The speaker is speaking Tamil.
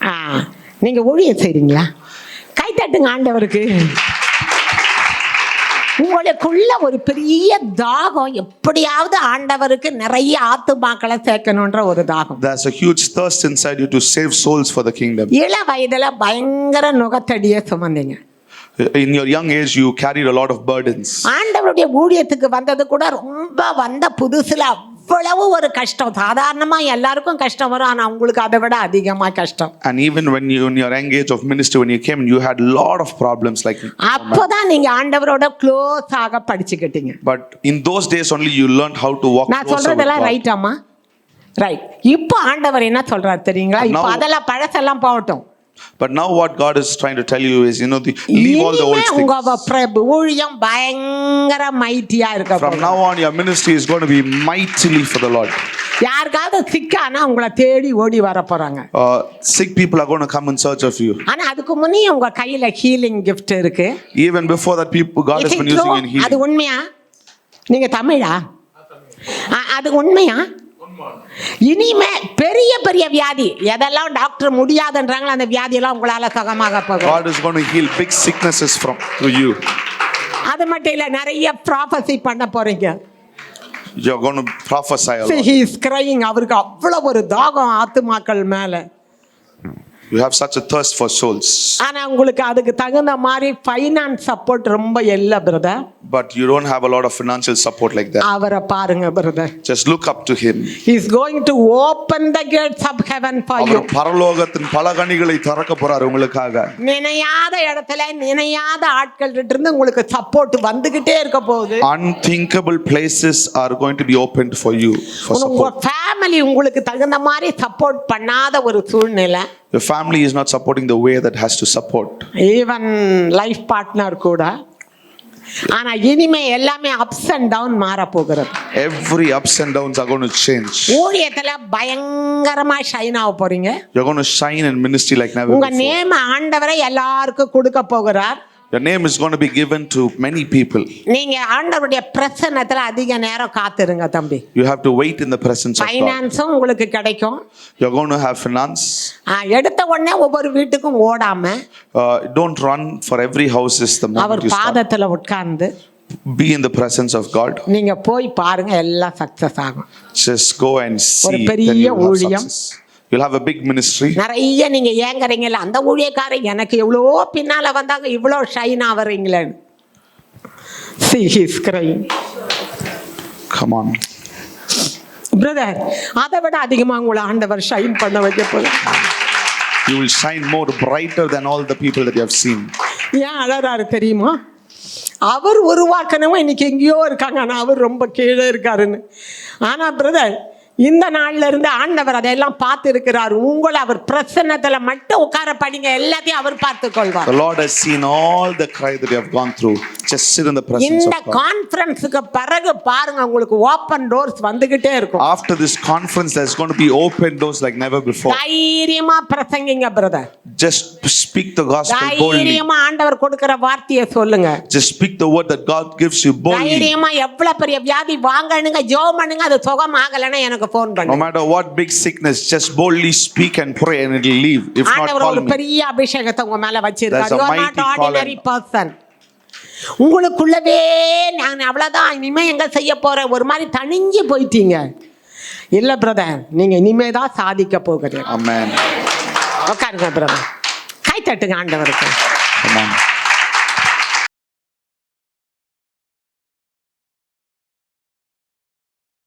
ஆ நீங்கள் ஊழியம் செய்கிறீங்களா கை தட்டுங்க ஆண்டவருக்கு உங்களுக்குள்ள ஒரு பெரிய தாகம் எப்படியாவது ஆண்டவருக்கு நிறைய ஆத்துமாக்களை சேர்க்கணுன்ற ஒரு தாகம் There's a huge thirst inside you to save souls for the kingdom. இள வயதுல பயங்கர நுகத்தடியை சுமந்தீங்க In your young age, you carried a lot of burdens. ஆண்டவருடைய ஊழியத்துக்கு வந்தது கூட ரொம்ப வந்த புதுசுல அவ்வளவு ஒரு கஷ்டம். சாதாரணமா எல்லாருக்கும் கஷ்டம் வரும் ஆனா உங்களுக்கு அதை விட அதிகமா கஷ்டம். And even when you, in your young age of ministry, when you came, you had a lot of problems. Like, அப்போதான் நீங்க ஆண்டவரோட க்ளோஸ் ஆக படிச்சுக்கிட்டீங்க. But in those days only, you learned how to walk நான் சொல்றதெல்லாம். ரைட் அம்மா? ரைட் இப்போ ஆண்டவர் என்ன சொல்றாரு தெரியுங்களா? இப்போ அதெல்லாம் பழசெல்லாம் போகட்டும். But now, what God is trying to tell you is, you know, the, leave all the old இனிமே உங்க things. பிரபு ஊழியம் பயங்கர மைட்டியா இருக்க From போகுது. now on, your ministry is going to be mightily for the Lord. யாருக்காவது சிக்கானா உங்களை தேடி ஓடி வர போறாங்க Uh, people are going to come in search of you. ஆனா அதுக்கு முன்னே உங்க கையில ஹீலிங் gift இருக்கு Even before that, people God has Is it been using true? you in அது. உண்மையா நீங்க தமிழா அது உண்மையா இனிமே பெரிய பெரிய வியாதி. எதெல்லாம் டாக்டர் முடியாதுன்றாங்களோ அந்த வியாதியெல்லாம் உங்களால சுகமாக போகும். God is going to heal big sicknesses from through you. அது மட்டும் இல்ல நிறைய ப்ராஃபஸி பண்ண போறீங்க. You're going to prophesy a lot. He is crying அவருக்கு அவ்வளவு ஒரு தாகம் ஆத்துமாக்கள் மேல. You have such a thirst for souls, ஆனா உங்களுக்கு அதுக்கு தகுந்த மாதிரி ஃபைனான்ஸ் சப்போர்ட் ரொம்ப இல்லை brother but you don't have a lot of financial support like that. அவரை பாருங்க brother Just look up to Him. Is going to open the gates of heaven for you அவர் பரலோகத்தின் பல கனிகளை திறக்க போறார் உங்களுக்காக நினையாத இடத்துல நினையாத ஆட்கள் இருந்து உங்களுக்கு சப்போர்ட் வந்துகிட்டே இருக்க போகுது unthinkable places are going to be opened for you for உங்க support. ஃபேமிலி உங்களுக்கு தகுந்த மாதிரி சப்போர்ட் பண்ணாத ஒரு சூழ்நிலை Your family is not supporting the way that has to support. Even life partner கூட ஆனா இனிமே எல்லாமே அப்ஸ் அண்ட் டவுன் மாற போகிறது Every ups and downs are going to change. ஊழியத்துல பயங்கரமா ஷைன் ஆக போறீங்க You're going to shine in ministry like never உங்க. நேம் ஆண்டவரை எல்லாருக்கும் கொடுக்க போகிறார் Your name is going to be given to many people. நீங்க ஆண்டவருடைய பிரசன்னத்துல அதிக நேரம் காத்துருங்க தம்பி You have to wait in the presence of God. ஃபைனான்ஸும் உங்களுக்கு கிடைக்கும் You're going to have finance. எடுத்த உடனே ஒவ்வொரு வீட்டுக்கும் ஓடாம Uh, don't run for every house is the our moment start. பாதத்துல உட்கார்ந்து Be in the presence of God. நீங்க போய் பாருங்க எல்லாம் சக்சஸ் ஆகும் Just go and ஒரு see. பெரிய you'll have ஊழியம். success. You'll have a big ministry. நிறைய நீங்க ஏங்குறீங்கல்ல அந்த ஊழியக்காரன் எனக்கு எவ்வளோ பின்னால வந்தாங்க இவ்வளோ ஷைன் ஆவறீங்களேன்னு See, he's crying. Come on. Brother அதை விட அதிகமா உங்களை ஆண்டவர் ஷைன் பண்ண வைக்க போல You will shine more brighter than all the people that you have seen. ஏன் அழறாரு தெரியுமா அவர் உருவாக்கனவன் இன்னைக்கு எங்கேயோ இருக்காங்க ஆனா அவர் ரொம்ப கீழே இருக்காருன்னு ஆனா பிரதர் இந்த நாள்ல இருந்து ஆண்டவர் அதையெல்லாம் பார்த்து இருக்கிறார் உங்களை அவர் பிரசன்னத்துல மட்டும் உட்கார படிங்க எல்லாத்தையும் அவர் பார்த்து கொள்வார் The Lord has seen all the cry that you have gone through. Just sit in the presence இந்த. கான்ஃபரன்ஸுக்கு பிறகு பாருங்க உங்களுக்கு ஓப்பன் டோர்ஸ் வந்துகிட்டே இருக்கும் After this conference, there's going to be open doors like never before. தைரியமா பிரசங்கிங்க brother Just speak the gospel boldly. தைரியமா ஆண்டவர் கொடுக்கிற வார்த்தையை சொல்லுங்க Just speak the word that God gives you boldly. தைரியமா எவ்வளவு பெரிய வியாதி வாங்கணுங்க ஜோம் பண்ணுங்க அது சுகம் எனக்கு ஃபோன் No பண்ணுங்க matter what big sickness, just boldly speak and pray and it'll leave. If not, ஆண்டவர் call ஒரு me. பெரிய அபிஷேகத்தை உங்க மேல வச்சிருக்காரு There's a You are not mighty ordinary calling. person உங்களுக்குள்ளவே நான் அவ்வளவுதான் இனிமே எங்க செய்ய போறேன் ஒரு மாதிரி தணிஞ்சு போயிட்டீங்க இல்ல பிரதர் நீங்க இனிமே தான் சாதிக்க போகிறீங்க. உட்காருங்க பிரதர் கை தட்டுங்க ஆண்டவருக்கு.